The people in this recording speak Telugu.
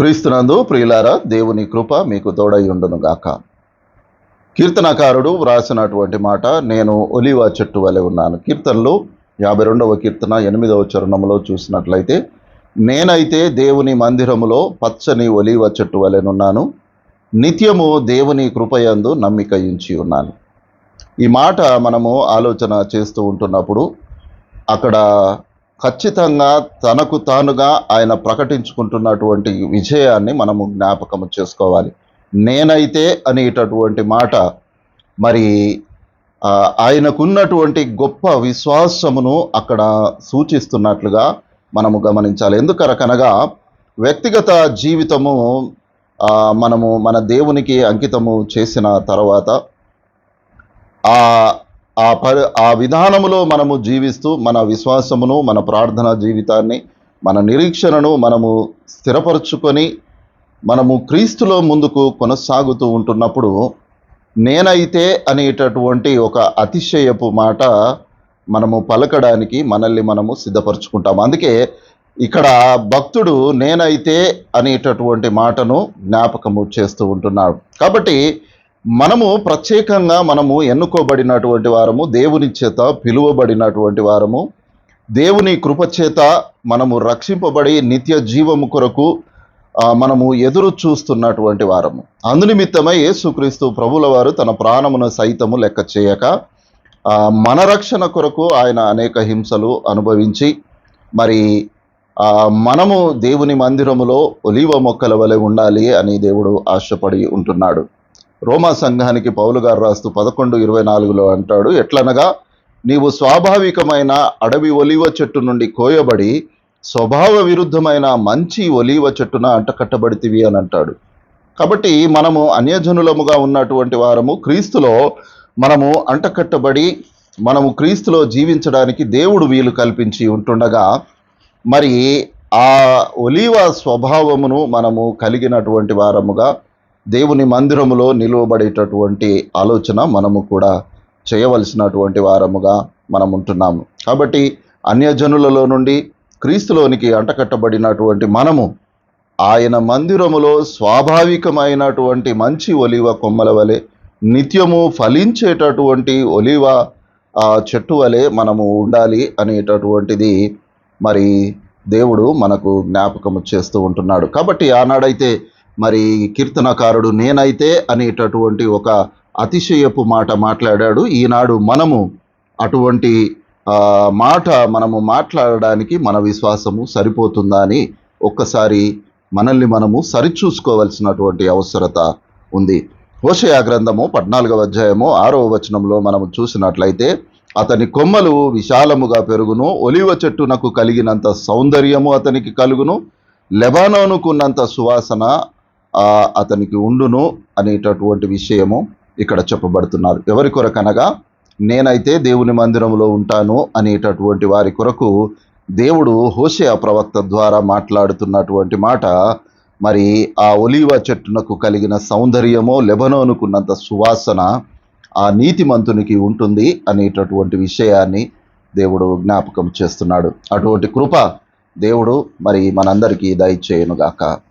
క్రీస్తునందు ప్రియులారా దేవుని కృప మీకు తోడై గాక. కీర్తనకారుడు వ్రాసినటువంటి మాట నేను ఒలివ చెట్టు వలె ఉన్నాను. కీర్తనలు యాభై రెండవ కీర్తన ఎనిమిదవ చరణంలో చూసినట్లయితే నేనైతే దేవుని మందిరములో పచ్చని ఒలివ చెట్టు వలెనున్నాను నిత్యము దేవుని కృపయందు నమ్మిక ఇంచి ఉన్నాను. ఈ మాట మనము ఆలోచన చేస్తూ ఉంటున్నప్పుడు అక్కడ ఖచ్చితంగా తనకు తానుగా ఆయన ప్రకటించుకుంటున్నటువంటి విజయాన్ని మనము జ్ఞాపకము చేసుకోవాలి. నేనైతే అనేటటువంటి మాట మరి ఆయనకున్నటువంటి గొప్ప విశ్వాసమును అక్కడ సూచిస్తున్నట్లుగా మనము గమనించాలి. ఎందుకనగా వ్యక్తిగత జీవితము మనము మన దేవునికి అంకితము చేసిన తర్వాత ఆ ఆ పరి ఆ విధానములో మనము జీవిస్తూ మన విశ్వాసమును మన ప్రార్థన జీవితాన్ని మన నిరీక్షణను మనము స్థిరపరచుకొని మనము క్రీస్తులో ముందుకు కొనసాగుతూ ఉంటున్నప్పుడు నేనైతే అనేటటువంటి ఒక అతిశయపు మాట మనము పలకడానికి మనల్ని మనము సిద్ధపరచుకుంటాం. అందుకే ఇక్కడ భక్తుడు నేనైతే అనేటటువంటి మాటను జ్ఞాపకము చేస్తూ ఉంటున్నాడు. కాబట్టి మనము ప్రత్యేకంగా మనము ఎన్నుకోబడినటువంటి వారము దేవుని చేత పిలువబడినటువంటి వారము. దేవుని కృప చేత మనము రక్షింపబడి నిత్య జీవము కొరకు మనము ఎదురు చూస్తున్నటువంటి వారము. అందునిమిత్తమై యేసుక్రీస్తు ప్రభుల వారు తన ప్రాణమును సైతము లెక్క చేయక మన రక్షణ కొరకు ఆయన అనేక హింసలు అనుభవించి మరి మనము దేవుని మందిరములో ఒలీవ మొక్కల వలె ఉండాలి అని దేవుడు ఆశపడి ఉంటున్నాడు. రోమా సంఘానికి పౌలు గారు రాస్తూ పదకొండు ఇరవై నాలుగులో అంటాడు ఎట్లనగా నీవు స్వాభావికమైన అడవి ఒలివ చెట్టు నుండి కోయబడి స్వభావ విరుద్ధమైన మంచి ఒలివ చెట్టున అంటకట్టబడితివి అని అంటాడు. కాబట్టి మనము అన్యజనులముగా ఉన్నటువంటి వారము క్రీస్తులో మనము అంటకట్టబడి మనము క్రీస్తులో జీవించడానికి దేవుడు వీలు కల్పించి ఉంటుండగా మరి ఆ ఒలీవ స్వభావమును మనము కలిగినటువంటి వారముగా దేవుని మందిరములో నిలువబడేటటువంటి ఆలోచన మనము కూడా చేయవలసినటువంటి వారముగా మనం ఉంటున్నాము కాబట్టి అన్యజనులలో నుండి క్రీస్తులోనికి అంటకట్టబడినటువంటి మనము ఆయన మందిరములో స్వాభావికమైనటువంటి మంచి ఒలివ కొమ్మల వలె నిత్యము ఫలించేటటువంటి ఒలివ ఆ చెట్టు వలె మనము ఉండాలి అనేటటువంటిది మరి దేవుడు మనకు జ్ఞాపకము చేస్తూ ఉంటున్నాడు. కాబట్టి ఆనాడైతే మరి కీర్తనకారుడు నేనైతే అనేటటువంటి ఒక అతిశయపు మాట మాట్లాడాడు. ఈనాడు మనము అటువంటి మాట మనము మాట్లాడడానికి మన విశ్వాసము సరిపోతుందా అని ఒక్కసారి మనల్ని మనము సరిచూసుకోవలసినటువంటి అవసరత ఉంది. హోషయ గ్రంథము పద్నాలుగవ అధ్యాయము ఆరవ వచనంలో మనము చూసినట్లయితే అతని కొమ్మలు విశాలముగా పెరుగును ఒలివ చెట్టునకు కలిగినంత సౌందర్యము అతనికి కలుగును లెబానోనుకున్నంత సువాసన అతనికి ఉండును అనేటటువంటి విషయము ఇక్కడ చెప్పబడుతున్నారు. ఎవరి కొరకనగా నేనైతే దేవుని మందిరంలో ఉంటాను అనేటటువంటి వారి కొరకు దేవుడు హోషయ ప్రవక్త ద్వారా మాట్లాడుతున్నటువంటి మాట మరి ఆ ఒలీవ చెట్టునకు కలిగిన సౌందర్యమో లెబనోనుకున్నంత సువాసన ఆ నీతిమంతునికి ఉంటుంది అనేటటువంటి విషయాన్ని దేవుడు జ్ఞాపకం చేస్తున్నాడు. అటువంటి కృప దేవుడు మరి మనందరికీ దయచేయనుగాక.